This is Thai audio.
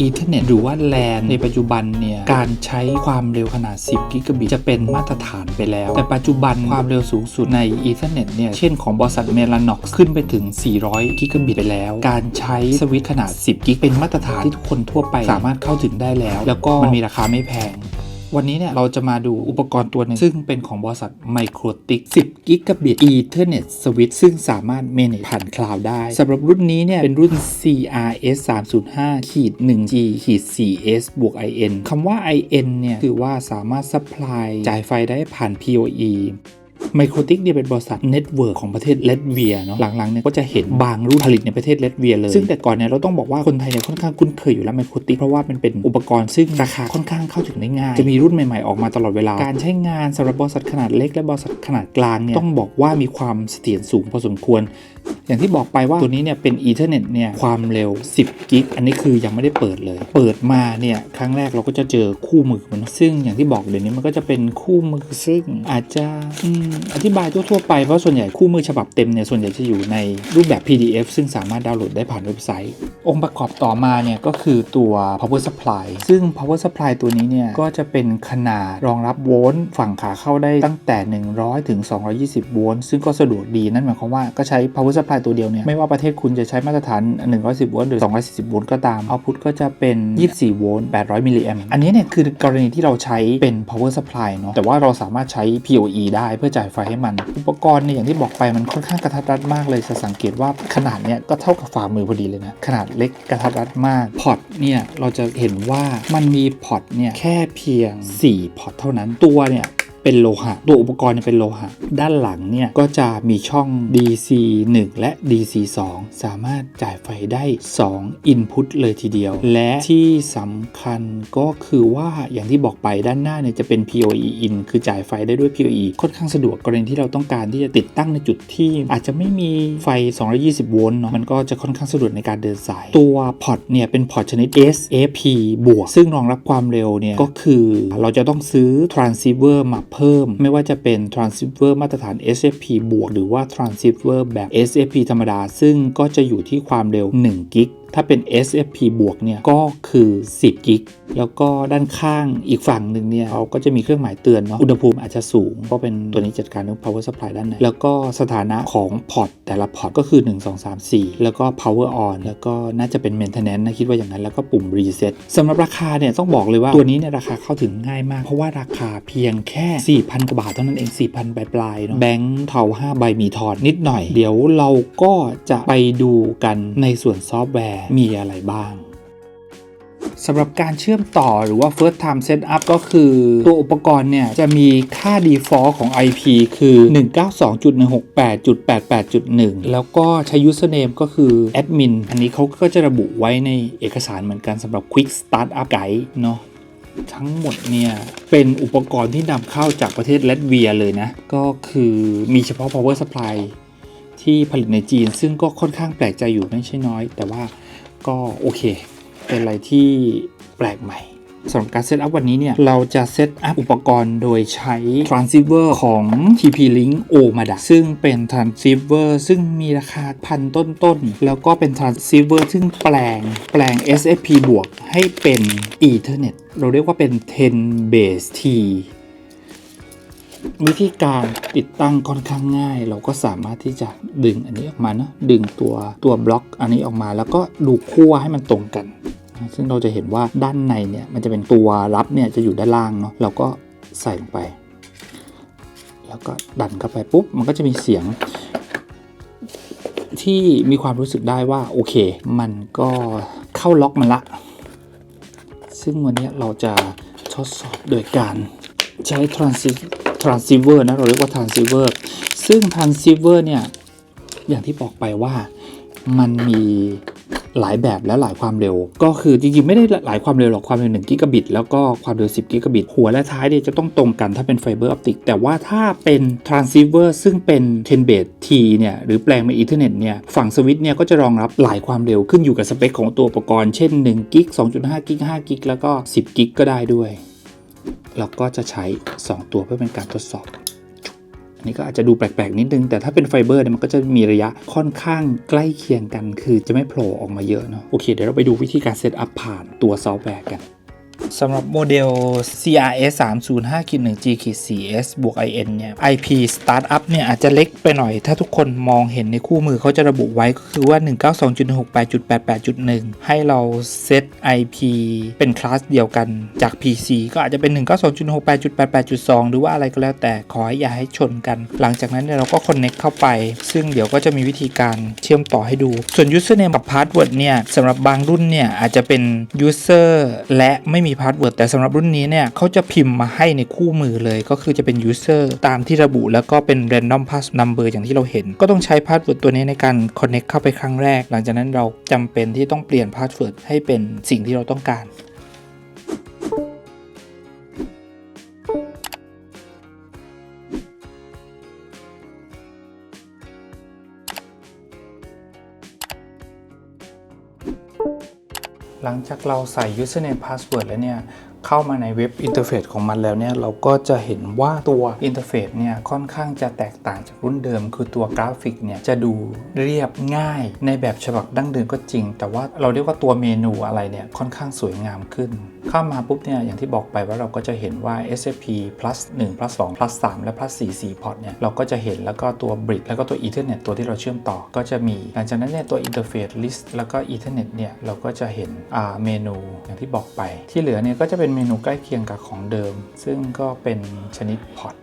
อีเทอร์เน็ตหรือว่าแลนในปัจจุบันเนี่ยการใช้ความเร็วขนาด 10 กิกะบิตจะเป็นมาตรฐานไปแล้ว แต่ปัจจุบันความเร็วสูงสุดในอีเทอร์เน็ตเนี่ยเช่นของบริษัทเมลานอกขึ้นไปถึง 400 กิกะบิตไปแล้ว การใช้สวิตขนาด 10 กิกเป็นมาตรฐานที่ทุกคนทั่วไปสามารถเข้าถึงได้แล้ว แล้วก็มันมีราคาไม่แพง วันนี้เนี่ยเราจะมาดูอุปกรณ์ตัวหนึงซึ่งเป็นของบริษัท Microtik 10กิกะบิต Ethernet Switch ซึ่งสามารถ manage ผ่านคลาวด์ได้สำหรับรุ่นนี้เนี่ยเป็นรุ่น CRS 305ขีด 1G ขีด 4S บวก IN คำว่า IN เนี่ยคือว่าสามารถ supply จ่ายไฟได้ผ่าน PoE ไมโครติกเนี่ยเป็นบริษัทเน็ตเวิร์กของประเทศเลตเวียเนาะหลังๆเนี่ยก็จะเห็นบางรุ่นผลิตในประเทศเลตเวียเลย ซึ่งแต่ก่อนเนี่ยเราต้องบอกว่าคนไทยเนี่ยค่อนข้างคุ้นเคยอยู่แล้วไมโครติกเพราะว่ามันเป็นอุปกรณ์ซึ่งราคาค่อนข้างเข้าถึงได้ง่าย จะมีรุ่นใหม่ๆออกมาตลอดเวลา การใช้งานสำหรับบริษัทขนาดเล็กและบริษัทขนาดกลางเนี่ยต้องบอกว่ามีความเสถียรสูงพอสมควร อย่างที่บอกไปว่าตัวนี้เนี่ยเป็น Ethernet เนี่ยความเร็ว 10 กิก อันนี้คือยังไม่ได้เปิดเลย เปิดมาเนี่ยครั้งแรกเราก็จะเจอคู่มือมันซึ่งอย่างที่บอกเดี๋ยวนี้มันก็จะเป็นคู่มือซึ่งอาจจะออธิบายทั่วๆไปเพราะส่วนใหญ่คู่มือฉบับเต็มเนี่ยส่วนใหญ่จะอยู่ในรูปแบบ PDF ซึ่งสามารถดาวน์โหลดได้ผ่านเว็บไซต์ องค์ประกอบต่อมาเนี่ยก็คือตัว power supply ซึ่ง power supply ตัวนี้เนี่ยก็จะเป็นขนาดรองรับโวลต์ฝั่งขาเข้าได้ตั้งแต่ 100 ถึง 220 โวลต์ซึ่งก็สะดวกดีนั่นหมายความว่าก็ใช้ power supply ตัวเดียวเนี่ยไม่ว่าประเทศคุณจะใช้มาตรฐาน 110 โวลต์หรือ 240 โวลต์ก็ตาม output ก็จะเป็น 24 โวลต์ 800 มิลลิแอมป์อันนี้เนี่ยคือกรณีที่เราใช้เป็น power supply เนาะแต่ว่าเราสามารถใช้ PoE ได้เพื่อจ่ายไฟให้มัน อุปกรณ์เนี่ยอย่างที่บอกไปมันค่อนข้างกระทัดรัดมากเลยจะสังเกตว่าขนาดเนี่ยก็เท่ากับฝ่ามือพอดีเลยนะขนาดเล็กกระทัดรัดมากพอตเนี่ยเราจะเห็นว่ามันมีพอตเนี่ยแค่เพียง 4 พอตเท่านั้นตัวเนี่ย เป็นโลหะ ตัวอุปกรณ์เป็นโลหะ ด้านหลังเนี่ยก็จะมีช่อง DC 1 และ DC 2 สามารถจ่ายไฟได้ 2 Input เลยทีเดียว และที่สำคัญก็คือว่าอย่างที่บอกไปด้านหน้าเนี่ยจะเป็น PoE in คือจ่ายไฟได้ด้วย PoE ค่อนข้างสะดวกกรณีที่เราต้องการที่จะติดตั้งในจุดที่ อาจจะไม่มีไฟ 220 โวลต์เนาะมันก็จะค่อนข้างสะดวกในการเดินสาย ตัวพอร์ตเนี่ยเป็นพอร์ตชนิด SAP บวกซึ่งรองรับความเร็วเนี่ยก็คือเราจะต้องซื้อ transceiver มาเพิ่ม ไม่ว่าจะเป็น transceiver มาตรฐาน SFP บวกหรือว่า transceiver แบบ SFP ธรรมดา ซึ่งก็จะอยู่ที่ความเร็ว1กิกถ้าเป็น SFP บวกเนี่ยก็คือ 10 กิก แล้วก็ด้านข้างอีกฝั่งหนึ่งเนี่ยเขาก็จะมีเครื่องหมายเตือนเนาะ อุณหภูมิอาจจะสูงเพราะเป็นตัวนี้จัดการเรื่อง power supply ด้านใน แล้วก็สถานะของพอร์ตแต่ละพอร์ตก็คือ 1 2 3 4 แล้วก็ power on แล้วก็น่าจะเป็น maintenance นะคิดว่าอย่างนั้น แล้วก็ปุ่ม reset สำหรับราคาเนี่ยต้องบอกเลยว่าตัวนี้เนี่ยราคาเข้าถึงง่ายมาก เพราะว่าราคาเพียงแค่ 4,000 กว่าบาทเท่านั้นเอง 4,000ปลายๆเนาะ แบงค์เทา5ใบมีทอนนิดหน่อย เดี๋ยวเราก็จะไปดูกันในส่วนซอฟต์แวร์มีอะไรบ้างสำหรับการเชื่อมต่อหรือว่า first time setup ก็คือตัวอุปกรณ์เนี่ย จะมีค่า default ของ IP คือ 192.168.88.1 แล้วก็ใช้ username ก็คือ admin อันนี้เขาก็จะระบุไว้ในเอกสารเหมือนกันสำหรับ quick startup guide เนาะทั้งหมดเนี่ย เป็นอุปกรณ์ที่นำเข้าจากประเทศเลตเวียเลยนะ ก็คือมีเฉพาะ power supply ที่ผลิตในจีน ซึ่งก็ค่อนข้างแปลกใจอยู่ไม่ใช่น้อย แต่ว่า ก็โอเค เป็นอะไรที่แปลกใหม่สำหรับการเซตอัพวันนี้เนี่ย เราจะเซตอัพอุปกรณ์โดยใช้ transceiver ของ TP-Link OMADA ซึ่งเป็น transceiver ซึ่งมีราคาพันต้นๆ แล้วก็เป็น transceiver ซึ่งแปลงแปลง SFP บวกให้เป็น Ethernet เราเรียกว่าเป็น 10 base T วิธีการติดตั้งค่อนข้างง่าย เราก็สามารถที่จะดึงอันนี้ออกมาเนาะดึงตัวตัวบล็อกอันนี้ออกมา แล้วก็ดูขั้วให้มันตรงกัน ซึ่งเราจะเห็นว่าด้านในเนี่ยมันจะเป็นตัวรับเนี่ยจะอยู่ด้านล่างเนาะเราก็ใส่ลงไป แล้วก็ดันเข้าไปปุ๊บมันก็จะมีเสียงที่มีความรู้สึกได้ว่าโอเค มันก็เข้าล็อกมันละ ซึ่งวันนี้เราจะทดสอบโดยการใช้ transi- transceiver นะเราเรียกว่า transceiver ซึ่ง transceiver เนี่ยอย่างที่บอกไปว่ามันมีหลายแบบและหลายความเร็ว ก็คือจริงๆ ไม่ได้หลายความเร็วหรอกความเร็ว1กิกะบิตแล้วก็ความเร็ว 10กิกะบิตหัวและท้ายเนี่ยจะต้องตรงกันถ้าเป็นไฟเบอร์ออปติกแต่ว่าถ้าเป็น transceiver ซึ่งเป็น10 base T เนี่ย หรือแปลงเป็น Ethernet เนี่ย ฝั่งสวิตช์เนี่ยก็จะรองรับหลายความเร็วขึ้นอยู่กับสเปคของตัวอุปกรณ์เช่น1กิก2.5กิก5กิกแล้วก็ 10กิกก็ได้ด้วย เราก็จะใช้ 2 ตัวเพื่อเป็นการทดสอบ อันนี้ก็อาจจะดูแปลกๆนิดนึง แต่ถ้าเป็นไฟเบอร์เนี่ยมันก็จะมีระยะค่อนข้างใกล้เคียงกัน คือจะไม่โผล่ออกมาเยอะเนาะ โอเค เดี๋ยวเราไปดูวิธีการเซตอัพผ่านตัวซอฟต์แวร์กัน สำหรับโมเดล CRS 305 1 G 4 S บวก IN เนี่ย IP Startup เนี่ย อาจจะเล็กไปหน่อย ถ้าทุกคนมองเห็นในคู่มือเขาจะระบุไว้ก็คือว่า 192.168.88.1 ให้เราเซต IP เป็นคลาสเดียวกันจาก PC ก็อาจจะเป็น 192.168.88.2 หรือว่าอะไรก็แล้วแต่ขอให้อย่าให้ชนกัน หลังจากนั้นเนี่ยเราก็ connect เข้าไป ซึ่งเดี๋ยวก็จะมีวิธีการเชื่อมต่อให้ดู ส่วน username กับ password เนี่ยสำหรับบางรุ่นเนี่ยอาจจะเป็น user และไม่มีพาสเวิร์ดแต่สำหรับรุ่นนี้เนี่ยเขาจะพิมพ์มาให้ในคู่มือเลยก็คือจะเป็น user ตามที่ระบุแล้วก็เป็น random pass number อย่างที่เราเห็น ก็ต้องใช้พาสเวิร์ดตัวนี้ในการ connect เข้าไปครั้งแรก หลังจากนั้นเราจำเป็นที่ต้องเปลี่ยนพาสเวิร์ดให้เป็นสิ่งที่เราต้องการ หลังจากเราใส่ username password แล้วเนี่ย เข้ามาในเว็บอินเทอร์เฟซของมันแล้วเนี่ยเราก็จะเห็นว่าตัวอินเทอร์เฟซเนี่ยค่อนข้างจะแตกต่างจากรุ่นเดิม คือตัวกราฟิกเนี่ยจะดูเรียบง่ายในแบบฉบับดั้งเดิมก็จริง แต่ว่าเราเรียกว่าตัวเมนูอะไรเนี่ยค่อนข้างสวยงามขึ้น เข้ามาปุ๊บเนี่ยอย่างที่บอกไปว่าเราก็จะเห็นว่า SFP plus 1 plus 2 plus 3 และ plus 4 4 port เนี่ยเราก็จะเห็นแล้วก็ตัว b r i d g แล้วก็ตัว Ethernet ตัวที่เราเชื่อมต่อก็จะมี หลังจากนั้นเนี่ยตัว interface list แล้วก็ Ethernet เนี่ยเราก็จะเห็นเมนูอย่างที่บอกไป ที่เหลือเนี่ยก็จะเป็นเมนูใกล้เคียงกับของเดิม ซึ่งก็เป็นชนิดพอต